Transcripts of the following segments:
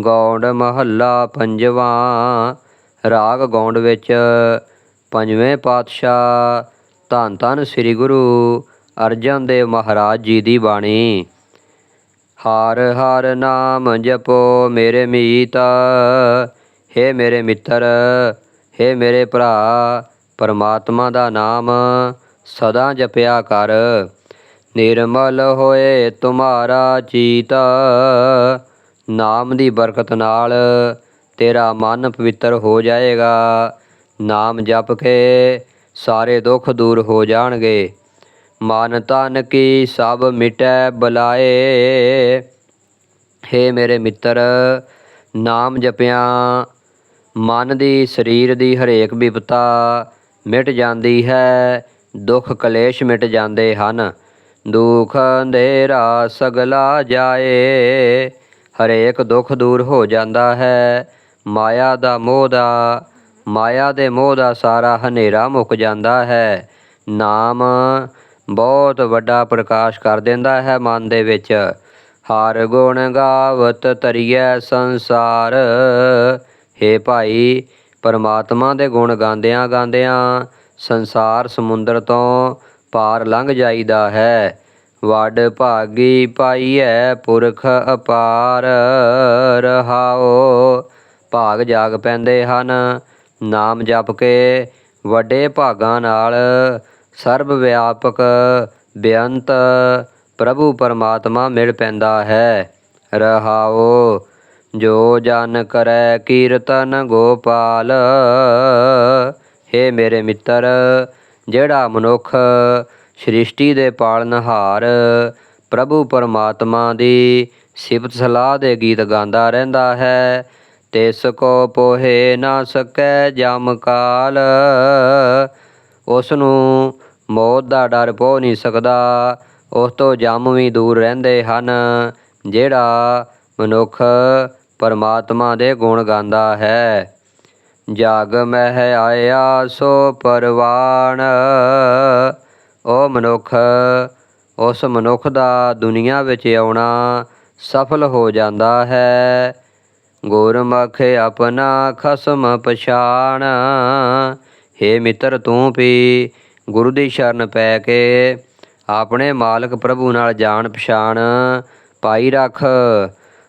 ਗੌਂਡ ਮਹੱਲਾ ਪੰਜਵਾਂ। ਰਾਗ ਗੌਂਡ ਵਿੱਚ ਪੰਜਵੇਂ ਪਾਤਸ਼ਾਹ ਧੰਨ ਧੰਨ ਸ੍ਰੀ ਗੁਰੂ ਅਰਜਨ ਦੇਵ ਮਹਾਰਾਜ ਜੀ ਦੀ ਬਾਣੀ। ਹਰ ਹਰ ਨਾਮ ਜਪੋ ਮੇਰੇ ਮੀਤ, ਹੇ ਮੇਰੇ ਮਿੱਤਰ, ਹੇ ਮੇਰੇ ਭਰਾ, ਪਰਮਾਤਮਾ ਦਾ ਨਾਮ ਸਦਾ ਜਪਿਆ ਕਰ। ਨਿਰਮਲ ਹੋਏ ਤੁਮਾਰਾ ਚੀਤ ਨਾਮ ਦੀ ਬਰਕਤ ਨਾਲ ਤੇਰਾ ਮਨ ਪਵਿੱਤਰ ਹੋ ਜਾਏਗਾ। ਨਾਮ ਜਪ ਕੇ ਸਾਰੇ ਦੁੱਖ ਦੂਰ ਹੋ ਜਾਣਗੇ। ਮਨ ਤਨ ਕੀ ਸਭ ਮਿਟੈ ਬਲਾਏ। ਹੇ ਮੇਰੇ ਮਿੱਤਰ, ਨਾਮ ਜਪਿਆ ਮਨ ਦੀ, ਸਰੀਰ ਦੀ ਹਰੇਕ ਵਿਪਤਾ ਮਿਟ ਜਾਂਦੀ ਹੈ। ਦੁੱਖ ਕਲੇਸ਼ ਮਿਟ ਜਾਂਦੇ ਹਨ। ਦੁਖ ਅੰਧੇਰਾ ਸਗਲਾ ਜਾਏ। ਹਰੇਕ ਦੁੱਖ ਦੂਰ ਹੋ ਜਾਂਦਾ ਹੈ। ਮਾਇਆ ਦਾ ਮੋਹ ਦਾ, ਮਾਇਆ ਦੇ ਮੋਹ ਦਾ ਸਾਰਾ ਹਨੇਰਾ ਮੁੱਕ ਜਾਂਦਾ ਹੈ। ਨਾਮ ਬਹੁਤ ਵੱਡਾ ਪ੍ਰਕਾਸ਼ ਕਰ ਦਿੰਦਾ ਹੈ ਮਨ ਦੇ ਵਿੱਚ। ਹਰ ਗੁਣ ਗਾਵਤ ਤਰੀਐ ਸੰਸਾਰ। ਹੇ ਭਾਈ, ਪਰਮਾਤਮਾ ਦੇ ਗੁਣ ਗਾਉਂਦਿਆਂ ਗਾਉਂਦਿਆਂ ਸੰਸਾਰ ਸਮੁੰਦਰ ਤੋਂ ਪਾਰ ਲੰਘ ਜਾਈਦਾ ਹੈ। ਵੱਡ ਭਾਗੀ ਪਾਈਐ ਪੁਰਖ ਅਪਾਰ ਰਹਾਓ ਭਾਗ ਜਾਗ ਪੈਂਦੇ ਹਨ, ਨਾਮ ਜਪ ਕੇ ਵੱਡੇ ਭਾਗਾਂ ਨਾਲ। ਸਰਬ ਵਿਆਪਕ ਬੇਅੰਤ ਪ੍ਰਭੂ ਪਰਮਾਤਮਾ ਮਿਲ ਪੈਂਦਾ ਹੈ ਰਹਾਓ ਜੋ ਜਨ ਕਰੈ ਕੀਰਤਨ ਗੋਪਾਲ, ਹੇ ਮੇਰੇ ਮਿੱਤਰ, ਜਿਹੜਾ ਮਨੁੱਖ ਸ੍ਰਿਸ਼ਟੀ ਦੇ ਪਾਲਨਹਾਰ ਪ੍ਰਭੂ ਪਰਮਾਤਮਾ ਦੀ ਸਿਫਤ ਸਲਾਹ ਦੇ ਗੀਤ ਗਾਉਂਦਾ ਰਹਿੰਦਾ ਹੈ। ਤਿਸ ਕੋ ਪੋਹੇ ਨਾ ਸਕੈ ਜਮ ਕਾਲ ਉਸ ਨੂੰ ਮੌਤ ਦਾ ਡਰ ਪੋ ਨਹੀਂ ਸਕਦਾ। ਉਸ ਤੋਂ ਜਮ ਵੀ ਦੂਰ ਰਹਿੰਦੇ ਹਨ, ਜਿਹੜਾ ਮਨੁੱਖ ਪਰਮਾਤਮਾ ਦੇ ਗੁਣ ਗਾਉਂਦਾ ਹੈ। ਜਾਗ ਮਹਿ ਆਇਆ ਸੋ ਪਰਵਾਣ ਉਹ ਮਨੁੱਖ, ਉਸ ਮਨੁੱਖ ਦਾ ਦੁਨੀਆ ਵਿੱਚ ਆਉਣਾ ਸਫਲ ਹੋ ਜਾਂਦਾ ਹੈ। ਗੁਰਮਖ ਆਪਣਾ ਖਸਮ ਪਛਾਣ। ਹੇ ਮਿੱਤਰ, ਤੂੰ ਵੀ ਗੁਰੂ ਦੀ ਸ਼ਰਨ ਪੈ ਕੇ ਆਪਣੇ ਮਾਲਕ ਪ੍ਰਭੂ ਨਾਲ ਜਾਣ ਪਛਾਣ ਪਾਈ ਰੱਖ।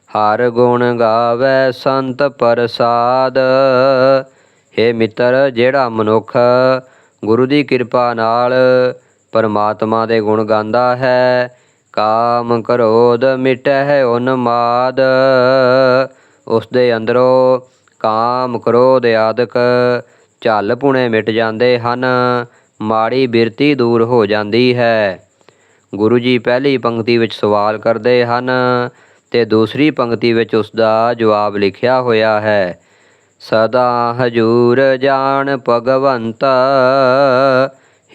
ਹਰ ਗੁਣ ਗਾਵੇ ਸੰਤ ਪ੍ਰਸਾਦ। ਹੇ ਮਿੱਤਰ, ਜਿਹੜਾ ਮਨੁੱਖ ਗੁਰੂ ਦੀ ਕਿਰਪਾ ਨਾਲ ਪਰਮਾਤਮਾ ਦੇ ਗੁਣ ਗਾਉਂਦਾ ਹੈ, ਕਾਮ ਕ੍ਰੋਧ ਮਿਟੈ ਉਨਮਾਦ। ਉਸ ਦੇ ਅੰਦਰੋਂ ਕਾਮ ਕ੍ਰੋਧ ਆਦਿਕ ਝੱਲ ਪੁਣੇ ਮਿਟ ਜਾਂਦੇ ਹਨ, ਮਾੜੀ ਬਿਰਤੀ ਦੂਰ ਹੋ ਜਾਂਦੀ ਹੈ। ਗੁਰੂ ਜੀ ਪਹਿਲੀ ਪੰਕਤੀ ਵਿੱਚ ਸਵਾਲ ਕਰਦੇ ਹਨ ਤੇ ਦੂਸਰੀ ਪੰਕਤੀ ਵਿੱਚ ਉਸ ਦਾ ਜਵਾਬ ਲਿਖਿਆ ਹੋਇਆ ਹੈ। ਸਦਾ ਹਜੂਰ ਜਾਣ ਭਗਵੰਤ,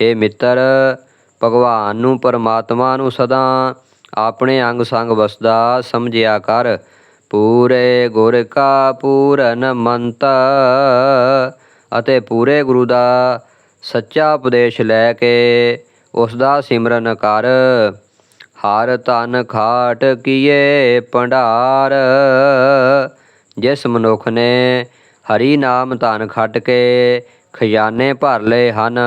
ਹੇ ਮਿੱਤਰ ਭਗਵਾਨ ਨੂੰ, ਪਰਮਾਤਮਾ ਨੂੰ ਸਦਾ ਆਪਣੇ ਅੰਗ ਸੰਗ ਵਸਦਾ, ਸਮਝਿਆ ਕਰ। ਪੂਰੇ ਗੁਰ ਕਾ ਪੂਰਨ ਮੰਤ ਅਤੇ ਪੂਰੇ ਗੁਰੂ ਦਾ ਸੱਚਾ ਉਪਦੇਸ਼ ਲੈ ਕੇ ਉਸ ਦਾ ਸਿਮਰਨ ਕਰ। ਹਰ ਤਨ ਖਾਟ ਕੀਏ ਭੰਡਾਰ, ਜਿਸ ਮਨੁੱਖ ਨੇ ਹਰੀ ਨਾਮ ਧਨ ਖੱਟ ਕੇ ਖਜ਼ਾਨੇ ਭਰ ਲਏ ਹਨ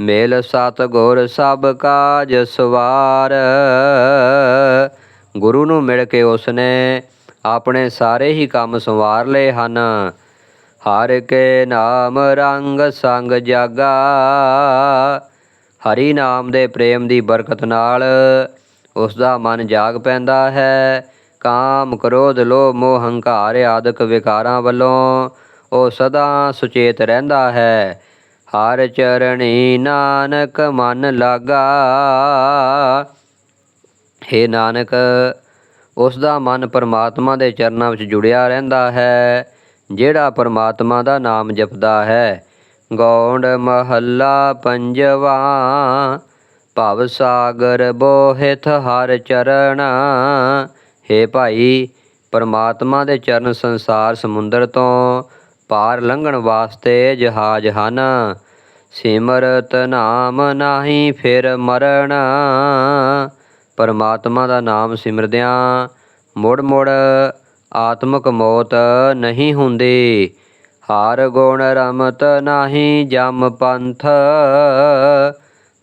ਮੇਲ ਸਤ ਗੁਰ ਸਭ ਕਾਜ ਸਵਾਰ। ਗੁਰੂ ਨੂੰ ਮਿਲ ਕੇ ਉਸਨੇ ਆਪਣੇ ਸਾਰੇ ਹੀ ਕੰਮ ਸੰਵਾਰ ਲਏ ਹਨ। ਹਰ ਕੇ ਨਾਮ ਰੰਗ ਸੰਗ ਜਾਗਾ। ਹਰੀ ਨਾਮ ਦੇ ਪ੍ਰੇਮ ਦੀ ਬਰਕਤ ਨਾਲ ਉਸ ਦਾ ਮਨ ਜਾਗ ਪੈਂਦਾ ਹੈ। ਕਾਮ, ਕ੍ਰੋਧ, ਲੋਭ, ਮੋਹ, ਹੰਕਾਰ ਆਦਿਕ ਵਿਕਾਰਾਂ ਵੱਲੋਂ ਉਹ ਸਦਾ ਸੁਚੇਤ ਰਹਿੰਦਾ ਹੈ। ਹਰ ਚਰਣੀ ਨਾਨਕ ਮਨ ਲਾਗਾ। ਹੇ ਨਾਨਕ, ਉਸ ਦਾ ਮਨ ਪਰਮਾਤਮਾ ਦੇ ਚਰਨਾਂ ਵਿੱਚ ਜੁੜਿਆ ਰਹਿੰਦਾ ਹੈ, ਜਿਹੜਾ ਪਰਮਾਤਮਾ ਦਾ ਨਾਮ ਜਪਦਾ ਹੈ। ਗੌਂਡ ਮਹੱਲਾ ਪੰਜਵਾ, ਭਵ ਸਾਗਰ ਬੋਹਿਤ ਹਰ ਚਰਨ ਹੇ ਭਾਈ, ਪਰਮਾਤਮਾ ਦੇ ਚਰਨ ਸੰਸਾਰ ਸਮੁੰਦਰ ਤੋਂ ਪਾਰ ਲੰਘਣ ਵਾਸਤੇ ਜਹਾਜ਼ ਹਨ। ਸਿਮਰਤ ਨਾਮ ਨਾਹੀ ਫਿਰ ਮਰਨ। ਪਰਮਾਤਮਾ ਦਾ ਨਾਮ ਸਿਮਰਦਿਆਂ ਮੁੜ ਮੁੜ ਆਤਮਕ ਮੌਤ ਨਹੀਂ ਹੁੰਦੀ। ਹਾਰ ਗੁਣ ਰਮਤ ਨਾਹੀ ਜਮ ਪੰਥ।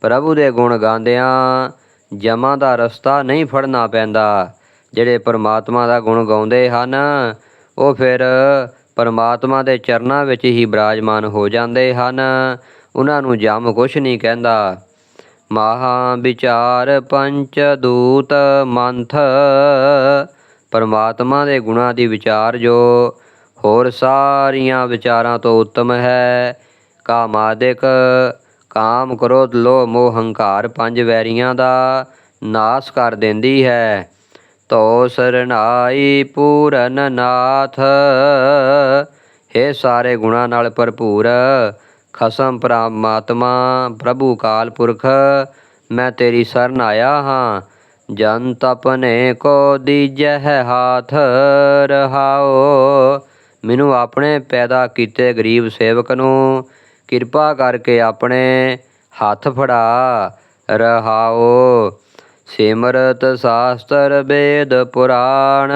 ਪ੍ਰਭੂ ਦੇ ਗੁਣ ਗਾਉਂਦਿਆਂ ਜਮਾਂ ਦਾ ਰਸਤਾ ਨਹੀਂ ਫੜਨਾ ਪੈਂਦਾ। ਜਿਹੜੇ ਪਰਮਾਤਮਾ ਦਾ ਗੁਣ ਗਾਉਂਦੇ ਹਨ, ਉਹ ਫਿਰ ਪਰਮਾਤਮਾ ਦੇ ਚਰਨਾਂ ਵਿੱਚ ਹੀ ਬਿਰਾਜਮਾਨ ਹੋ ਜਾਂਦੇ ਹਨ। ਉਹਨਾਂ ਨੂੰ ਜਮ ਕੁਛ ਨਹੀਂ ਕਹਿੰਦਾ। ਮਹਾ ਵਿਚਾਰ ਪੰਚ ਦੂਤ ਮੰਥ। ਪਰਮਾਤਮਾ ਦੇ ਗੁਣਾਂ ਦੀ ਵਿਚਾਰ ਜੋ ਹੋਰ ਸਾਰੀਆਂ ਵਿਚਾਰਾਂ ਤੋਂ ਉੱਤਮ ਹੈ। ਕਾਮਾਦਿਕ ਕਾਮ ਕ੍ਰੋਧ, ਲੋਭ, ਮੋਹ, ਹੰਕਾਰ ਪੰਜ ਵੈਰੀਆਂ ਦਾ ਨਾਸ ਕਰ ਦਿੰਦੀ ਹੈ। ਤੋ ਸਰਨਾਈ ਪੂਰਨ ਨਾਥ। ਇਹ ਸਾਰੇ ਗੁਣਾਂ ਨਾਲ ਭਰਪੂਰ, ਖਸਮ ਪਰਮਾਤਮਾ, ਪ੍ਰਭੂ ਕਾਲ ਪੁਰਖ, ਮੈਂ ਤੇਰੀ ਸ਼ਰਨ ਆਇਆ ਹਾਂ। ਜਨ ਤਪਨੇ ਕੋ ਦੀਜਹਿ ਹਾਥ ਰਹਾਓ। ਮੈਨੂੰ ਆਪਣੇ ਪੈਦਾ ਕੀਤੇ ਗਰੀਬ ਸੇਵਕ ਨੂੰ ਕਿਰਪਾ ਕਰਕੇ ਆਪਣੇ ਹੱਥ ਫੜਾ ਰਹਾਓ। ਸਿਮਰਤ ਸ਼ਾਸਤਰ ਵੇਦ ਪੁਰਾਣ।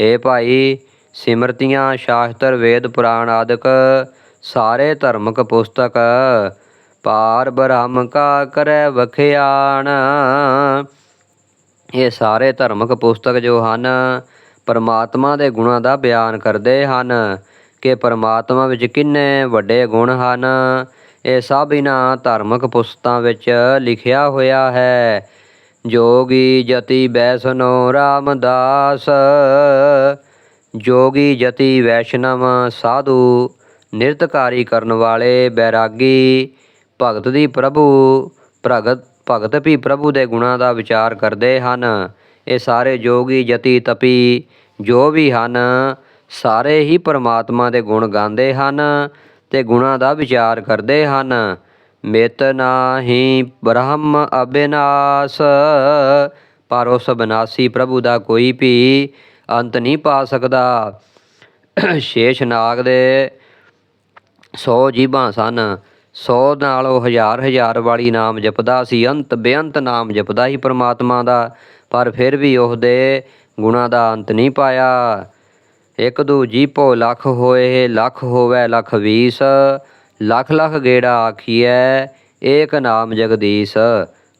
ਹੇ ਭਾਈ, ਸਿਮਰਤੀਆਂ, ਸ਼ਾਸਤਰ, ਵੇਦ, ਪੁਰਾਣ ਆਦਿਕ ਸਾਰੇ ਧਰਮਕ ਪੁਸਤਕ ਪਾਰ ਬ੍ਰਹਮ ਕਾ ਕਰੈ ਵਖਿਆਣ। ਇਹ ਸਾਰੇ ਧਰਮਕ ਪੁਸਤਕ ਜੋ ਹਨ, ਪਰਮਾਤਮਾ ਦੇ ਗੁਣਾਂ ਦਾ ਬਿਆਨ ਕਰਦੇ ਹਨ ਕਿ ਪਰਮਾਤਮਾ ਵਿੱਚ ਕਿੰਨੇ ਵੱਡੇ ਗੁਣ ਹਨ। ਇਹ ਸਭ ਇਹਨਾਂ ਧਾਰਮਿਕ ਪੁਸਤਾਂ ਵਿੱਚ ਲਿਖਿਆ ਹੋਇਆ ਹੈ। ਜੋਗੀ ਜਤੀ ਬੈਸਨੋ ਰਾਮਦਾਸ। ਜੋਗੀ ਜਤੀ ਵੈਸ਼ਨਵ ਸਾਧੂ। ਨਿਰਤਕਾਰੀ ਕਰਨ ਵਾਲੇ ਬੈਰਾਗੀ। ਭਗਤ ਦੀ ਪ੍ਰਭੂ। ਭਗਤ ਭਗਤ ਵੀ ਪ੍ਰਭੂ ਦੇ ਗੁਣਾਂ ਦਾ ਵਿਚਾਰ ਕਰਦੇ ਹਨ। ਇਹ ਸਾਰੇ ਜੋਗੀ ਜਤੀ ਤਪੀ ਜੋ ਵੀ ਹਨ, ਸਾਰੇ ਹੀ ਪਰਮਾਤਮਾ ਦੇ ਗੁਣ ਗਾਉਂਦੇ ਹਨ। ਤੇ ਗੁਣਾਂ ਦਾ ਵਿਚਾਰ ਕਰਦੇ ਹਨ। ਮਿਤ ਨਾਹੀ ਬ੍ਰਹਮ ਅਬਿਨਾਸ਼, ਪਰ ਉਸ ਬਨਾਸੀ ਪ੍ਰਭੂ ਦਾ ਕੋਈ ਵੀ ਅੰਤ ਨਹੀਂ ਪਾ ਸਕਦਾ। ਸ਼ੇਸ਼ ਨਾਗ ਦੇ ਸੌ ਜੀਬਾਂ ਸਨ। ਸੌ ਨਾਲ ਉਹ ਹਜ਼ਾਰ ਹਜ਼ਾਰ ਵਾਲੀ ਨਾਮ ਜਪਦਾ ਸੀ। ਅੰਤ ਬੇਅੰਤ ਨਾਮ ਜਪਦਾ ਹੀ ਪ੍ਰਮਾਤਮਾ ਦਾ, ਪਰ ਫਿਰ ਵੀ ਉਹਦੇ ਗੁਣਾਂ ਦਾ ਅੰਤ ਨਹੀਂ ਪਾਇਆ। ਇੱਕ ਦੂ ਭੋ ਲੱਖ ਹੋਏ, ਲੱਖ ਹੋਵੇ, ਲੱਖ ਵੀਸ। ਲੱਖ ਲੱਖ ਗੇੜਾ ਆਖੀਐ, ਏਕ ਨਾਮ ਜਗਦੀਸ਼।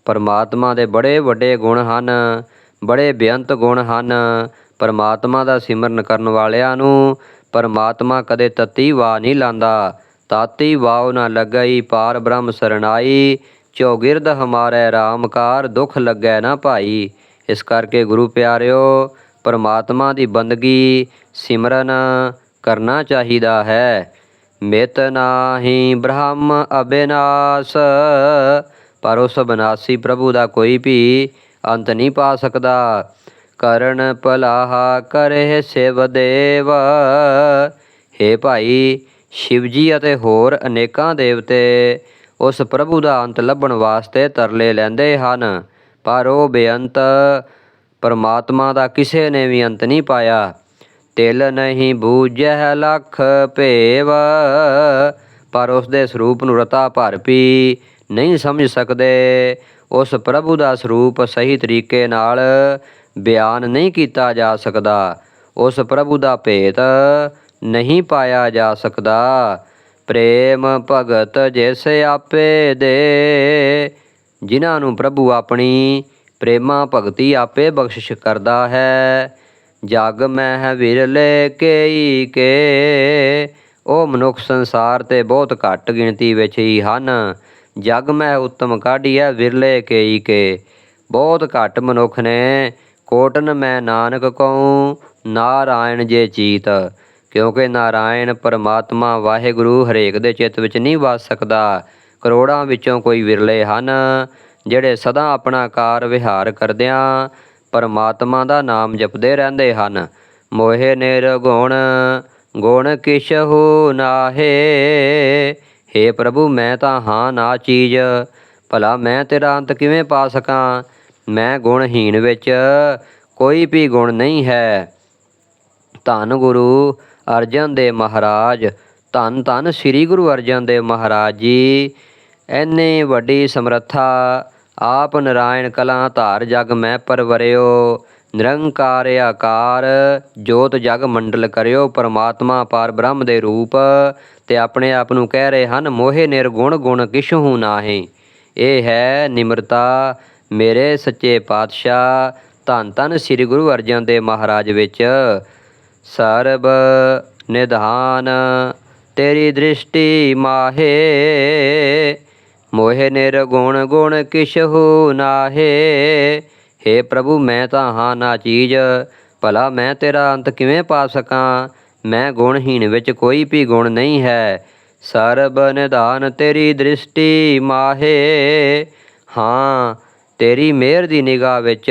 ਪਰਮਾਤਮਾ ਦੇ ਬੜੇ ਵੱਡੇ ਗੁਣ ਹਨ, ਬੜੇ ਬੇਅੰਤ ਗੁਣ ਹਨ। ਪਰਮਾਤਮਾ ਦਾ ਸਿਮਰਨ ਕਰਨ ਵਾਲਿਆਂ ਨੂੰ ਪਰਮਾਤਮਾ ਕਦੇ ਤਤੀ ਵਾ ਨਹੀਂ ਲਾਂਦਾ। ਤਾਤੀ ਵਾਉ ਨਾ ਲੱਗਈ, ਪਾਰ ਬ੍ਰਹਮ ਸਰਣਾਈ। ਚੌਗਿਰਦ ਹਮਾਰੇ ਰਾਮਕਾਰ, ਦੁਖ ਲੱਗੈ ਨਾ ਭਾਈ। ਇਸ ਕਰਕੇ ਗੁਰੂ ਪਿਆਰਿਓ ਪਰਮਾਤਮਾ ਦੀ ਬੰਦਗੀ ਸਿਮਰਨ ਕਰਨਾ ਚਾਹੀਦਾ ਹੈ। ਮਿਤ ਨਾਹੀ ਬ੍ਰਹਮ ਅਬਿਨਾਸ਼, ਪਰ ਉਸ ਬਨਾਸੀ ਪ੍ਰਭੂ ਦਾ ਕੋਈ ਵੀ ਅੰਤ ਨਹੀਂ ਪਾ ਸਕਦਾ। ਕਰਨ ਭਲਾਹਾ ਕਰੇ ਸਿਵ ਦੇਵ। ਹੇ ਭਾਈ ਸ਼ਿਵ ਜੀ ਅਤੇ ਹੋਰ ਅਨੇਕਾਂ ਦੇਵਤੇ ਉਸ ਪ੍ਰਭੂ ਦਾ ਅੰਤ ਲੱਭਣ ਵਾਸਤੇ ਤਰਲੇ ਲੈਂਦੇ ਹਨ, ਪਰ ਉਹ ਬੇਅੰਤ ਪਰਮਾਤਮਾ ਦਾ ਕਿਸੇ ਨੇ ਵੀ ਅੰਤ ਨਹੀਂ ਪਾਇਆ। ਤਿਲ ਨਹੀਂ ਬੂਝੈ ਲਖ ਭੇਵ, ਪਰ ਉਸ ਦੇ ਸਰੂਪ ਨੂੰ ਰਤਾ ਭਰ ਪੀ ਨਹੀਂ ਸਮਝ ਸਕਦੇ। ਉਸ ਪ੍ਰਭੂ ਦਾ ਸਰੂਪ ਸਹੀ ਤਰੀਕੇ ਨਾਲ ਬਿਆਨ ਨਹੀਂ ਕੀਤਾ ਜਾ ਸਕਦਾ। ਉਸ ਪ੍ਰਭੂ ਦਾ ਭੇਤ ਨਹੀਂ ਪਾਇਆ ਜਾ ਸਕਦਾ। ਪ੍ਰੇਮ ਭਗਤ ਜਿਸ ਆਪੇ ਦੇ, ਜਿਨ੍ਹਾਂ ਨੂੰ ਪ੍ਰਭੂ ਆਪਣੀ ਪ੍ਰੇਮਾ ਭਗਤੀ ਆਪੇ ਬਖਸ਼ਿਸ਼ ਕਰਦਾ ਹੈ। ਜਗ ਮਹਿ ਵਿਰਲੇ ਕੇਈ ਕੇ। ਉਹ ਮਨੁੱਖ ਸੰਸਾਰ ਤੇ ਬਹੁਤ ਘੱਟ ਗਿਣਤੀ ਵਿੱਚ ਹੀ ਹਨ। ਜਗ ਮਹਿ ਉੱਤਮ ਕਾਢੀਐ ਵਿਰਲੇ ਕੇਈ ਕੇ। ਬਹੁਤ ਘੱਟ ਮਨੁੱਖ ਨੇ ਕੋਟਨ ਮੈਂ ਨਾਨਕ ਕਉ, ਨਾਰਾਇਣ ਜੇ ਚੀਤ। ਕਿਉਂਕਿ ਨਾਰਾਇਣ ਪਰਮਾਤਮਾ ਵਾਹਿਗੁਰੂ ਹਰੇਕ ਦੇ ਚਿੱਤ ਵਿੱਚ ਨਹੀਂ ਵਸ ਸਕਦਾ। ਕਰੋੜਾਂ ਵਿੱਚੋਂ ਕੋਈ ਵਿਰਲੇ ਹਨ। ਜਿਹੜੇ ਸਦਾ ਆਪਣਾ ਕਾਰ ਵਿਹਾਰ ਕਰਦਿਆਂ ਪਰਮਾਤਮਾ ਦਾ ਨਾਮ ਜਪਦੇ ਰਹਿੰਦੇ ਹਨ। ਮੋਹਿ ਨਿਰਗੁਣ ਗੁਣ ਕਿਛੁ ਨਾਹੇ। हे ਪ੍ਰਭੂ, ਮੈਂ ਤਾਂ ਹਾਂ ਨਾ ਚੀਜ਼। ਭਲਾ ਮੈਂ ਤੇਰਾ ਅੰਤ ਕਿਵੇਂ ਪਾ ਸਕਾਂ? ਮੈਂ ਗੁਣਹੀਣ ਵਿੱਚ ਕੋਈ ਵੀ ਗੁਣ ਨਹੀਂ ਹੈ। ਧੰਨ ਗੁਰੂ ਅਰਜਨ ਦੇਵ ਮਹਾਰਾਜ, ਧੰਨ ਧੰਨ ਸ੍ਰੀ ਗੁਰੂ ਅਰਜਨ ਦੇਵ ਮਹਾਰਾਜ ਜੀ। ਐਨੇ ਵੱਡੀ ਸਮਰੱਥਾ ਆਪ ਨਰਾਇਣ ਕਲਾਂ ਧਾਰ ਜਗ ਮੈਂ ਪਰਵਰਿਓ, ਨਿਰੰਕਾਰ ਆਕਾਰ। ਜੋਤ ਜਗ ਮੰਡਲ ਕਰਿਓ, ਪਰਮਾਤਮਾ ਪਾਰ ਬ੍ਰਹਮ ਦੇ ਰੂਪ। ਤੇ ਆਪਣੇ ਆਪ ਨੂੰ ਕਹਿ ਰਹੇ ਹਨ, ਮੋਹਿ ਨਿਰਗੁਣ ਗੁਣ ਕਿਛੁ ਨਾਹੀ। ਇਹ ਹੈ ਨਿਮਰਤਾ, ਮੇਰੇ ਸੱਚੇ ਪਾਤਸ਼ਾਹ, ਧੰਨ ਧੰਨ ਸ੍ਰੀ ਗੁਰੂ ਅਰਜਨ ਦੇਵ ਮਹਾਰਾਜ ਵਿੱਚ। ਸਰਬ ਨਿਧਾਨ, ਤੇਰੀ ਦ੍ਰਿਸ਼ਟੀ ਮਾਹੇ। ਮੋਹਿ ਨਿਰਗੁਣ ਗੁਣ ਕਿਛੁ ਨਾਹੇ। हे ਪ੍ਰਭੂ, ਮੈਂ ਤਾਂ ਹਾਂ ਨਾ ਚੀਜ਼। ਭਲਾ ਮੈਂ ਤੇਰਾ ਅੰਤ ਕਿਵੇਂ ਪਾ ਸਕਾਂ? ਮੈਂ ਗੁਣਹੀਣ ਵਿੱਚ ਕੋਈ ਵੀ ਗੁਣ ਨਹੀਂ ਹੈ। ਸਰਬ ਨਿਧਾਨ ਤੇਰੀ ਦ੍ਰਿਸ਼ਟੀ ਮਾਹੇ। ਹਾਂ, ਤੇਰੀ ਮਿਹਰ ਦੀ ਨਿਗਾਹ ਵਿੱਚ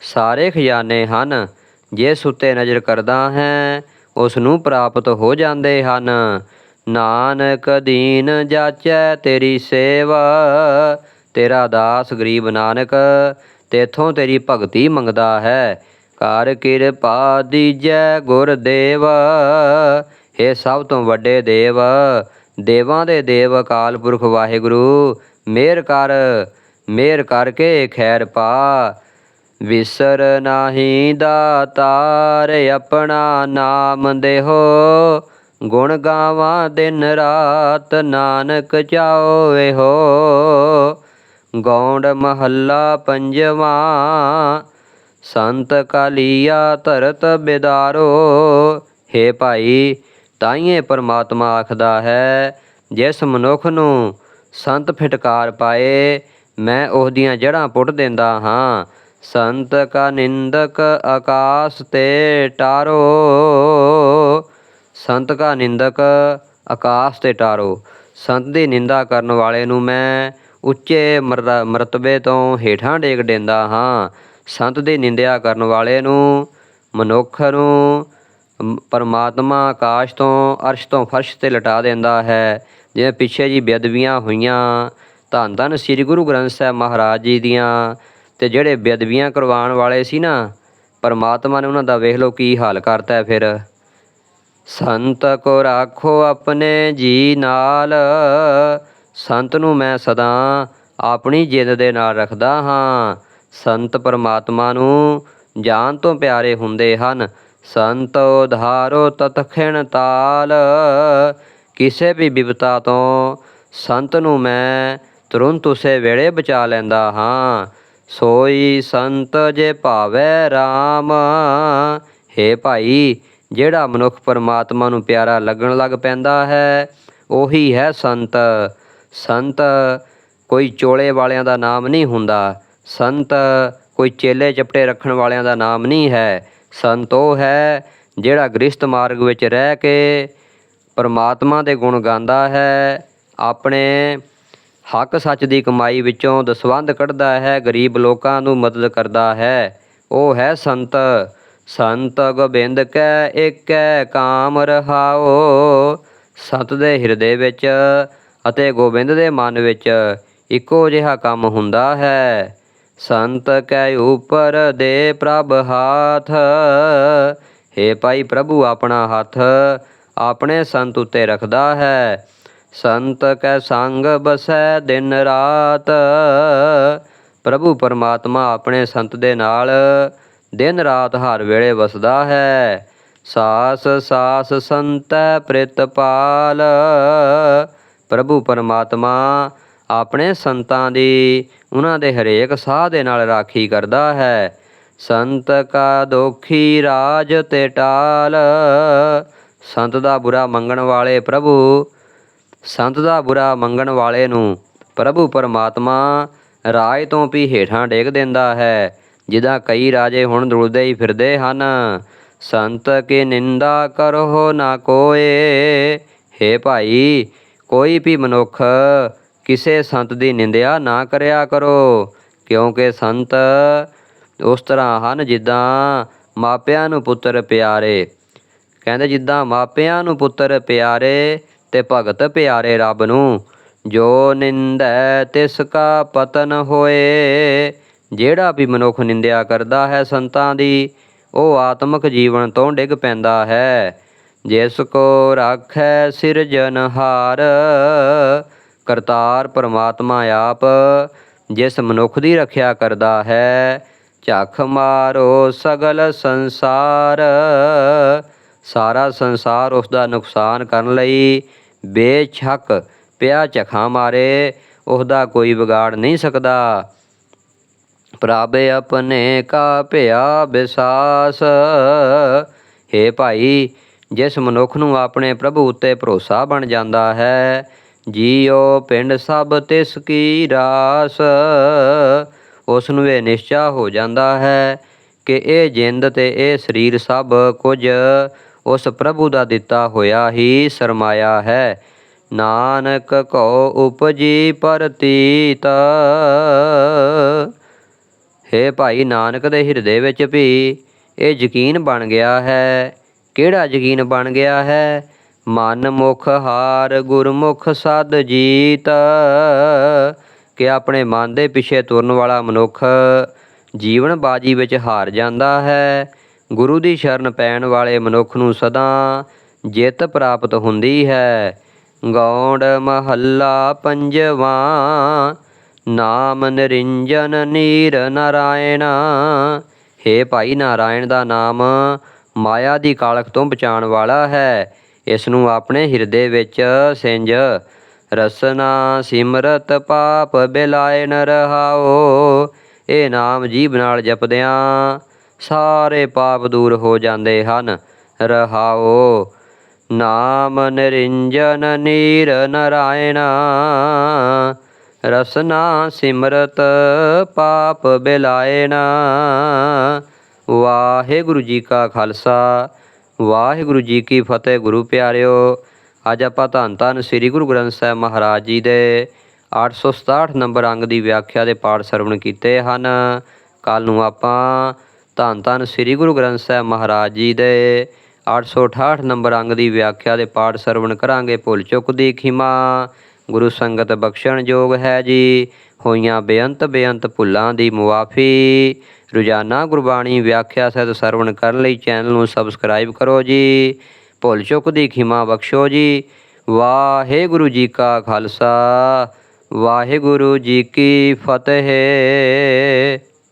ਸਾਰੇ ਖਜ਼ਾਨੇ ਹਨ। ਜੇ ਸੁੱਤੇ ਨਜ਼ਰ ਕਰਦਾ ਹੈ, ਉਸ ਨੂੰ ਪ੍ਰਾਪਤ ਹੋ ਜਾਂਦੇ ਹਨ। ਨਾਨਕ ਦੀਨ ਜਾਚੈ ਤੇਰੀ ਸੇਵਾ, ਤੇਰਾ ਦਾਸ ਗਰੀਬ ਨਾਨਕ, ਤੇਥੋਂ ਤੇਰੀ ਭਗਤੀ ਮੰਗਦਾ ਹੈ। ਕਰ ਕਿਰਪਾ ਦੀਜੈ ਗੁਰਦੇਵ ਇਹ ਸਭ ਤੋਂ ਵੱਡੇ ਦੇਵ, ਦੇਵਾਂ ਦੇ ਦੇਵ ਅਕਾਲ ਪੁਰਖ ਵਾਹਿਗੁਰੂ, ਮੇਰ ਕਰ, ਮੇਰ ਕਰਕੇ ਖੈਰ ਪਾ। ਵਿਸਰ ਨਾਹੀ ਦਾਤਾਰ, ਆਪਣਾ ਨਾਮ ਦੇਹੋ। ਗੁਣ ਗਾਵਾਂ ਦਿਨ ਰਾਤ, ਨਾਨਕ ਚਾਵੇ ਹੋ ਗੌਂਡ ਮਹੱਲਾ ਪੰਜਵਾਂ, ਸੰਤ ਕਾਲੀਆ ਧਰਤ ਬਿਦਾਰੋ। ਹੇ ਭਾਈ, ਤਾਈਏ ਪਰਮਾਤਮਾ ਆਖਦਾ ਹੈ, ਜਿਸ ਮਨੁੱਖ ਨੂੰ ਸੰਤ ਫਿਟਕਾਰ ਪਾਏ, ਮੈਂ ਉਹਦੀਆਂ ਜੜ੍ਹਾਂ ਪੁੱਟ ਦਿੰਦਾ ਹਾਂ। ਸੰਤ ਕਾ ਨਿੰਦਕ ਆਕਾਸ ਤੇ ਟਾਰੋ। ਸੰਤ ਕਾ ਨਿੰਦਕ ਆਕਾਸ ਤੇ ਟਾਰੋ। ਸੰਤ ਦੀ ਨਿੰਦਾ ਕਰਨ ਵਾਲੇ ਨੂੰ ਮੈਂ ਉੱਚੇ ਮਰ- ਮਰਤਬੇ ਤੋਂ ਹੇਠਾਂ ਡੇਗ ਦਿੰਦਾ ਹਾਂ। ਸੰਤ ਦੀ ਨਿੰਦਿਆ ਕਰਨ ਵਾਲੇ ਨੂੰ ਮਨੁੱਖ ਨੂੰ ਪਰਮਾਤਮਾ ਆਕਾਸ਼ ਤੋਂ, ਅਰਸ਼ ਤੋਂ ਫਰਸ਼ ਤੇ ਲਟਾ ਦਿੰਦਾ ਹੈ। ਜਿਵੇਂ ਪਿੱਛੇ ਜੀ ਬੇਅਦਬੀਆਂ ਹੋਈਆਂ, ਧੰਨ ਧੰਨ ਸ੍ਰੀ ਗੁਰੂ ਗ੍ਰੰਥ ਸਾਹਿਬ ਮਹਾਰਾਜ ਜੀ ਦੀਆਂ, ਤੇ ਜਿਹੜੇ ਬੇਅਦਬੀਆਂ ਕਰਵਾਉਣ ਵਾਲੇ ਸੀ ਨਾ, ਪਰਮਾਤਮਾ ਨੇ ਉਹਨਾਂ ਦਾ ਵੇਖ ਲਓ ਕੀ ਹਾਲ ਕਰਤਾ ਫਿਰ। ਸੰਤ ਕੋ ਰਾਖੋ ਆਪਣੇ ਜੀ ਨਾਲ। ਸੰਤ ਨੂੰ ਮੈਂ ਸਦਾ ਆਪਣੀ ਜਿੱਦ ਦੇ ਨਾਲ ਰੱਖਦਾ ਹਾਂ। ਸੰਤ ਪਰਮਾਤਮਾ ਨੂੰ ਜਾਨ ਤੋਂ ਪਿਆਰੇ ਹੁੰਦੇ ਹਨ। ਸੰਤ ਉਧਾਰੋ ਤਤਖਿਣ ਤਾਲ। ਕਿਸੇ ਵੀ ਬਿਪਤਾ ਤੋਂ ਸੰਤ ਨੂੰ ਮੈਂ ਤੁਰੰਤ ਉਸੇ ਵੇਲੇ ਬਚਾ ਲੈਂਦਾ ਹਾਂ। ਸੋਈ ਸੰਤ ਜੇ ਭਾਵੇ RAM ਹੇ ਭਾਈ ਜਿਹੜਾ ਮਨੁੱਖ ਪਰਮਾਤਮਾ ਨੂੰ ਪਿਆਰਾ ਲੱਗਣ ਲੱਗ ਪੈਂਦਾ ਹੈ, ਉਹੀ ਹੈ ਸੰਤ। ਸੰਤ ਕੋਈ ਚੋਲੇ ਵਾਲਿਆਂ ਦਾ ਨਾਮ ਨਹੀਂ ਹੁੰਦਾ। ਸੰਤ ਕੋਈ ਚੇਲੇ ਚਪਟੇ ਰੱਖਣ ਵਾਲਿਆਂ ਦਾ ਨਾਮ ਨਹੀਂ ਹੈ। ਸੰਤ ਉਹ ਹੈ ਜਿਹੜਾ ਗ੍ਰਸਤ ਮਾਰਗ ਵਿੱਚ ਰਹਿ ਕੇ ਪਰਮਾਤਮਾ ਦੇ ਗੁਣ ਗਾਉਂਦਾ ਹੈ, ਆਪਣੇ ਹੱਕ ਸੱਚ ਦੀ ਕਮਾਈ ਵਿੱਚੋਂ ਦਸਵੰਧ ਕੱਢਦਾ ਹੈ, ਗਰੀਬ ਲੋਕਾਂ ਨੂੰ ਮਦਦ ਕਰਦਾ ਹੈ। ਉਹ ਹੈ ਸੰਤ। ਸੰਤ ਗੋਬਿੰਦ ਕੈ ਏਕੈ ਕਾਮ ਰਹਾਓ ਸੰਤ ਦੇ ਹਿਰਦੇ ਵਿੱਚ ਅਤੇ ਗੋਬਿੰਦ ਦੇ ਮਨ ਵਿੱਚ ਇੱਕੋ ਜਿਹਾ ਕੰਮ ਹੁੰਦਾ ਹੈ। ਸੰਤ ਕੈ ਉਪਰ ਦੇ ਪ੍ਰਭ ਹਾਥ। ਹੇ ਭਾਈ ਪ੍ਰਭੂ, ਆਪਣਾ ਹੱਥ ਆਪਣੇ ਸੰਤ ਉੱਤੇ ਰੱਖਦਾ ਹੈ। ਸੰਤ ਕੈ ਸੰਗ ਬਸੈ ਦਿਨ ਰਾਤ। ਪ੍ਰਭੂ ਪਰਮਾਤਮਾ ਆਪਣੇ ਸੰਤ ਦੇ ਨਾਲ ਦਿਨ ਰਾਤ ਹਰ ਵੇਲੇ ਵਸਦਾ ਹੈ। ਸਾਸ ਸਾਸ ਸੰਤੈ ਪ੍ਰਿਤਪਾਲ ਪ੍ਰਭੂ ਪਰਮਾਤਮਾ ਆਪਣੇ ਸੰਤਾਂ ਦੀ ਉਹਨਾਂ ਦੇ ਹਰੇਕ ਸਾਹ ਦੇ ਨਾਲ ਰਾਖੀ ਕਰਦਾ ਹੈ। ਸੰਤ ਕਾ ਦੋਖੀ ਰਾਜ ਤੇ ਟਾਲ। ਸੰਤ ਦਾ ਬੁਰਾ ਮੰਗਣ ਵਾਲੇ ਪ੍ਰਭੂ, ਸੰਤ ਦਾ ਬੁਰਾ ਮੰਗਣ ਵਾਲੇ ਨੂੰ ਪ੍ਰਭੂ ਪਰਮਾਤਮਾ ਰਾਜ ਤੋਂ ਵੀ ਹੇਠਾਂ ਡੇਗ ਦਿੰਦਾ ਹੈ। ਜਿਹਦਾ ਕਈ ਰਾਜੇ ਹੁਣ ਰੁਲਦੇ ਹੀ ਫਿਰਦੇ ਹਨ। ਸੰਤ ਕੀ ਨਿੰਦਾ ਕਰੋ ਨਾ ਕੋਏ? ਹੇ ਭਾਈ, ਕੋਈ ਵੀ ਮਨੁੱਖ ਕਿਸੇ ਸੰਤ ਦੀ ਨਿੰਦਿਆ ਨਾ ਕਰਿਆ ਕਰੋ, ਕਿਉਂਕਿ ਸੰਤ ਉਸ ਤਰ੍ਹਾਂ ਹਨ ਜਿੱਦਾਂ ਮਾਪਿਆਂ ਨੂੰ ਪੁੱਤਰ ਪਿਆਰੇ। ਕਹਿੰਦੇ ਜਿੱਦਾਂ ਮਾਪਿਆਂ ਨੂੰ ਪੁੱਤਰ ਪਿਆਰੇ ਤੇ ਭਗਤ ਪਿਆਰੇ ਰੱਬ ਨੂੰ, ਜੋ ਨਿੰਦੈ ਤਿਸ ਕਾ ਪਤਨ ਹੋਏ। ਜਿਹੜਾ ਵੀ ਮਨੁੱਖ ਨਿੰਦਿਆ ਕਰਦਾ ਹੈ ਸੰਤਾਂ ਦੀ, ਉਹ ਆਤਮਿਕ ਜੀਵਨ ਤੋਂ ਡਿੱਗ ਪੈਂਦਾ ਹੈ। ਜਿਸ ਕੋ ਰਾਖੈ ਸਿਰਜਨਹਾਰ ਕਰਤਾਰ ਪਰਮਾਤਮਾ ਆਪ ਜਿਸ ਮਨੁੱਖ ਦੀ ਰੱਖਿਆ ਕਰਦਾ ਹੈ, ਝੱਖ ਮਾਰੋ ਸਗਲ ਸੰਸਾਰ। ਸਾਰਾ ਸੰਸਾਰ ਉਸ ਦਾ ਨੁਕਸਾਨ ਕਰਨ ਲਈ ਬੇਛੱਕ ਪਿਆ ਝਖਾ ਮਾਰੇ ਉਸ ਦਾ ਕੋਈ ਵਿਗਾੜ ਨਹੀਂ ਸਕਦਾ। ਪ੍ਰਭ ਆਪਣੇ ਕਾ ਭਿਆ ਵਿਸਾਸ ਹੇ ਭਾਈ, ਜਿਸ ਮਨੁੱਖ ਨੂੰ ਆਪਣੇ ਪ੍ਰਭੂ ਉੱਤੇ ਭਰੋਸਾ ਬਣ ਜਾਂਦਾ ਹੈ, ਜੀਉ ਪਿੰਡ ਸਭ ਤਿਸ ਕੀ ਰਾਸ। ਉਸ ਨੂੰ ਇਹ ਨਿਸ਼ਚਾ ਹੋ ਜਾਂਦਾ ਹੈ ਕਿ ਇਹ ਜਿੰਦ ਤੇ ਇਹ ਸਰੀਰ ਸਭ ਕੁਝ ਉਸ ਪ੍ਰਭੂ ਦਾ ਦਿੱਤਾ ਹੋਇਆ ਹੀ ਸਰਮਾਇਆ ਹੈ। ਨਾਨਕ ਕੋ ਉਪਜੀ ਪਰਤੀਤ। ਹੇ ਭਾਈ ਨਾਨਕ ਦੇ ਹਿਰਦੇ ਵਿੱਚ ਵੀ ਇਹ ਯਕੀਨ ਬਣ ਗਿਆ ਹੈ। ਕਿਹੜਾ ਯਕੀਨ ਬਣ ਗਿਆ ਹੈ? ਮਨ ਮੁਖ ਹਾਰ, ਗੁਰਮੁਖ ਸਦ ਜੀਤ। ਕਿ ਆਪਣੇ ਮਨ ਦੇ ਪਿੱਛੇ ਤੁਰਨ ਵਾਲਾ ਮਨੁੱਖ ਜੀਵਨ ਬਾਜੀ ਵਿੱਚ ਹਾਰ ਜਾਂਦਾ ਹੈ। ਗੁਰੂ ਦੀ ਸ਼ਰਨ ਪੈਣ ਵਾਲੇ ਮਨੁੱਖ ਨੂੰ ਸਦਾ ਜਿੱਤ ਪ੍ਰਾਪਤ ਹੁੰਦੀ ਹੈ। ਗੌੜ ਮਹੱਲਾ ਪੰਜਵਾਂ ਨਾਮ ਨਿਰੰਜਨ ਨੀਰ ਨਾਰਾਇਣ। ਹੇ ਭਾਈ ਨਾਰਾਇਣ ਦਾ ਨਾਮ ਮਾਇਆ ਦੀ ਕਾਲਖ ਤੋਂ ਬਚਾਉਣ ਵਾਲਾ ਹੈ। ਇਸ ਨੂੰ ਆਪਣੇ ਹਿਰਦੇ ਵਿੱਚ ਸਿੰਜ। ਰਸਨਾ ਸਿਮਰਤ ਪਾਪ ਬਿਲਾਇਨ ਰਹਾਓ। ਇਹ ਨਾਮ ਜੀਭ ਨਾਲ ਜਪਦਿਆਂ ਸਾਰੇ ਪਾਪ ਦੂਰ ਹੋ ਜਾਂਦੇ ਹਨ। ਰਹਾਓ। ਨਾਮ ਨਿਰੰਜਨ ਨੀਰ ਨਾਰਾਇਣਾ। ਰਸਨਾ ਸਿਮਰਤ ਪਾਪ ਬਿਲਾਇਣ ਵਾਹਿਗੁਰੂ ਜੀ ਕਾ ਖਾਲਸਾ, ਵਾਹਿਗੁਰੂ ਜੀ ਕੀ ਫਤਿਹ ਗੁਰੂ ਪਿਆਰਿਓ। ਅੱਜ ਆਪਾਂ ਧੰਨ ਧੰਨ ਸ੍ਰੀ ਗੁਰੂ ਗ੍ਰੰਥ ਸਾਹਿਬ ਮਹਾਰਾਜ ਜੀ ਦੇ 867 ਨੰਬਰ ਅੰਗ ਦੀ ਵਿਆਖਿਆ ਦੇ ਪਾਠ ਸਰਵਣ ਕੀਤੇ ਹਨ। ਕੱਲ ਨੂੰ ਆਪਾਂ ਧੰਨ ਧੰਨ ਸ੍ਰੀ ਗੁਰੂ ਗ੍ਰੰਥ ਸਾਹਿਬ ਮਹਾਰਾਜ ਜੀ ਦੇ 868 ਨੰਬਰ ਅੰਗ ਦੀ ਵਿਆਖਿਆ ਦੇ ਪਾਠ ਸਰਵਣ ਕਰਾਂਗੇ। ਭੁੱਲ ਚੁੱਕ ਦੀ ਖਿਮਾ। ਗੁਰੂ ਸੰਗਤ ਬਖਸ਼ਣ ਯੋਗ ਹੈ ਜੀ। ਹੋਈਆਂ ਬੇਅੰਤ ਬੇਅੰਤ ਭੁੱਲਾਂ ਦੀ ਮੁਆਫੀ। ਰੋਜ਼ਾਨਾ ਗੁਰਬਾਣੀ ਵਿਆਖਿਆ ਸਹਿਤ ਸਰਵਣ ਕਰਨ ਲਈ ਚੈਨਲ ਨੂੰ ਸਬਸਕ੍ਰਾਈਬ ਕਰੋ ਜੀ। ਭੁੱਲ ਚੁੱਕ ਦੀ ਖਿਮਾ ਬਖਸ਼ੋ ਜੀ। ਵਾਹਿਗੁਰੂ ਜੀ ਕਾ ਖਾਲਸਾ। ਵਾਹਿਗੁਰੂ ਜੀ ਕੀ ਫਤਿਹ।